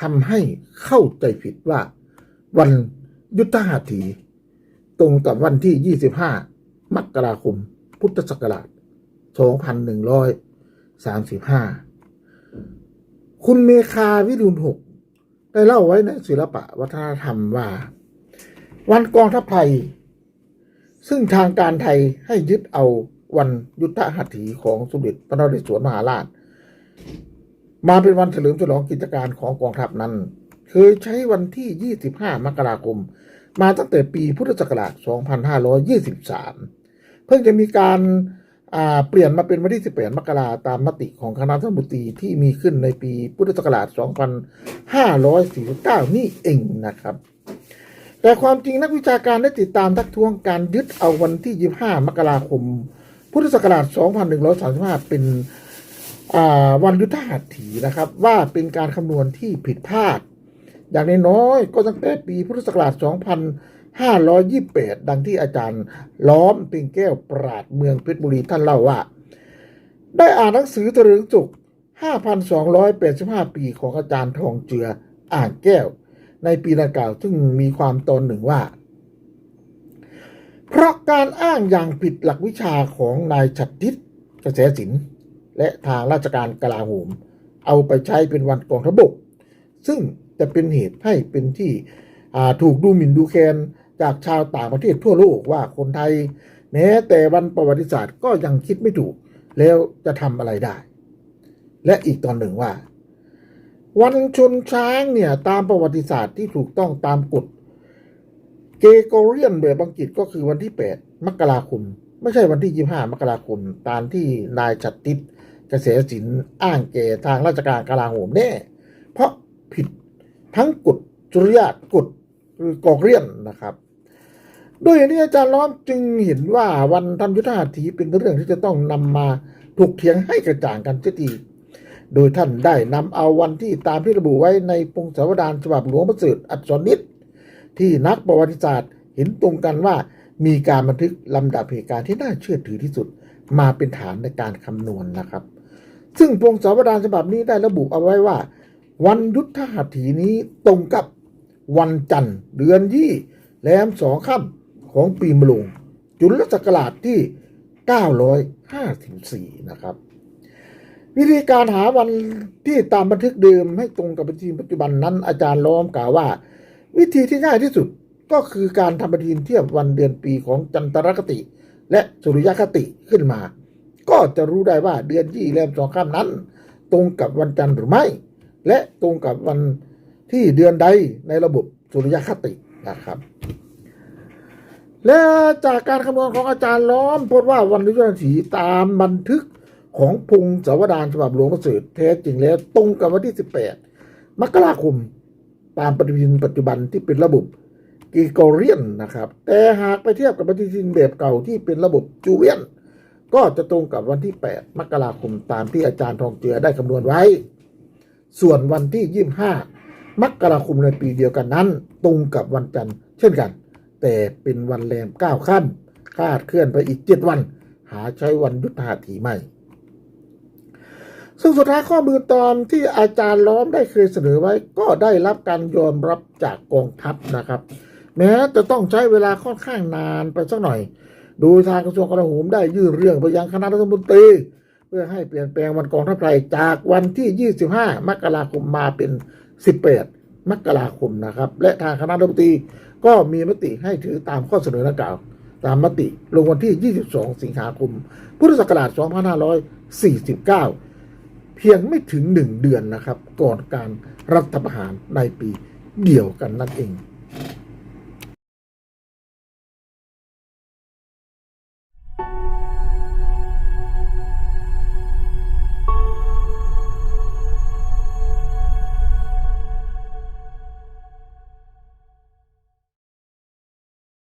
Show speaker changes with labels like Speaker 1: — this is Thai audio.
Speaker 1: ทำให้เข้าใจผิดว่า วันยุทธหัตถี ตรงกับวันที่ 25 มกราคม พุทธศักราช 2135 คุณเมคาวิรุณหกได้เล่าไว้ในศิลปะวัฒนธรรมว่า วันกองทัพไทย ซึ่งทางการไทยให้ยึดเอาวันยุทธหัตถีของสมเด็จพระนเรศวรมหาราช มาเป็นวันเฉลิมฉลองกิจการของกองทัพนั้น เคยใช้วันที่ 25 มกราคม มาตั้งแต่ปีพุทธศักราช 2523 เพิ่งจะมีการาเปลี่ยนมาเป็นวันที่ 18 มกราตามมติของคณะรัฐมนตรีที่มีขึ้นในปีพุทธศักราช 2549 นี่เองนะครับ แต่ความจริงนักวิชาการได้ติดตามทักท้วงการยึดเอาวันที่ 25 มกราคม พุทธศักราช 2135 เป็น วันยุทธหัตถีนะครับ ว่าเป็นการคำนวณที่ผิดพลาด อย่างน้อยก็ตั้งแต่ปีพุทธศักราช 2528 ดังที่อาจารย์ล้อมปิงแก้วปราดเมืองเพชรบุรีท่านเล่าว่า ได้อ่านหนังสือตะลึงจุก 5,285 ปีของอาจารย์ทองเจืออ่างแก้ว ในปีดังกล่าวซึ่งมีความตอนหนึ่งว่า เพราะการอ้างอย่างผิดหลักวิชาของนายฉัตรทิศกระแสสิน และทางราชการกลาโหม เอาไปใช้เป็นวันกองทัพบก ซึ่งจะเป็นเหตุให้เป็นที่ถูกดูหมิ่นดูแคลนจากชาวต่างประเทศทั่วโลกว่าคนไทยแม้แต่วันประวัติศาสตร์ก็ยังคิดไม่ถูก แล้วจะทำอะไรได้ และอีกตอนหนึ่งว่า วันชนช้างเนี่ย ตามประวัติศาสตร์ที่ถูกต้องตามกฎเกโกเรียนแบบอังกฤษก็คือวันที่ 8 มกราคม ไม่ใช่วันที่ 25 มกราคม ตามที่นายชัดติด เกษตรศิลป์อ้างแก่ทางราชการกลาโหมแน่ เพราะผิดทั้งกฎจุริยาตกฎคือกอกเรียนนะครับด้วยนี้อาจารย์ล้อมจึงเห็นว่าวันทำยุทธหัตถีเป็นเรื่องที่จะต้องนำมาถูกเถียงให้กระจ่างกันเสียทีโดยท่านได้นำเอาวันที่ตามที่ระบุไว้ในพงศาวดารฉบับหลวงประเสริฐอักษรนิดที่นักประวัติศาสตร์เห็นตรงกันว่ามีการบันทึกลำดับเหตุการณ์ที่น่าเชื่อถือที่สุด มาเป็นฐานในการคำนวณนะครับ ซึ่งพงศาวดารฉบับนี้ได้ระบุเอาไว้ว่า วันยุทธหัตถีนี้ตรงกับวันจันทร์เดือนยี่แรมสองค่ำของปีมะโรงจุลศักราชที่ 954 นะครับ วิธีการหาวันที่ตามบันทึกเดิมให้ตรงกับปฏิทินปัจจุบันนั้นอาจารย์ล้อมกล่าวว่า วิธีที่ง่ายที่สุดก็คือการทำปฏิทินเทียบวันเดือนปีของจันทรคติ และสุริยคติขึ้นมา ก็จะรู้ได้ว่าเดือนยี่แรมสองค่ำนั้น ตรงกับวันจันทร์หรือไม่ และตรงกับวันที่เดือนใดในระบบสุริยคตินะครับ และจากการคำนวณของอาจารย์ล้อมพบว่าวันวิถีสีตามบันทึกของพงศาวดารฉบับหลวงประเสริฐแท้จริงแล้วตรงกับวันที่ 18 มกราคม ตามปฏิทินปัจจุบันที่เป็นระบบกีโกเรียนนะครับ แต่หากไปเทียบกับปฏิทินแบบเก่าที่เป็นระบบจูเลียน ก็จะตรงกับวันที่ 8 มกราคมตามที่อาจารย์ทองเจือได้คำนวณไว้ ส่วนวันที่ 25 มกราคมในปีเดียวกันนั้น ตรงกับวันจันทร์เช่นกัน แต่เป็นวันแรม9ค่ำคาดเคลื่อนไปอีก 7 วัน หาใช้วันยุทธหัตถีไม่ ซึ่งสุดท้ายข้อมูลตอนที่อาจารย์ล้อมได้เคยเสนอไว้ ก็ได้รับการยอมรับจากกองทัพนะครับ แม้จะต้องใช้เวลาค่อนข้างนานไปสักหน่อย โดยทางกระทรวงกลาโหมได้ยื่นเรื่องไปยังคณะรัฐมนตรี เพื่อให้เปลี่ยนแปลงวันกองทัพไทยจากวันที่ 25 มกราคมมาเป็น 18 มกราคมนะครับ และทางคณะรัฐมนตรีก็มีมติให้ถือตามข้อเสนอดังกล่าว ตามมติลงวันที่ 22 สิงหาคม พุทธศักราช 2549 เพียงไม่ถึงหนึ่งเดือนนะครับ ก่อนการรัฐประหารในปีเดียวกันนั่นเอง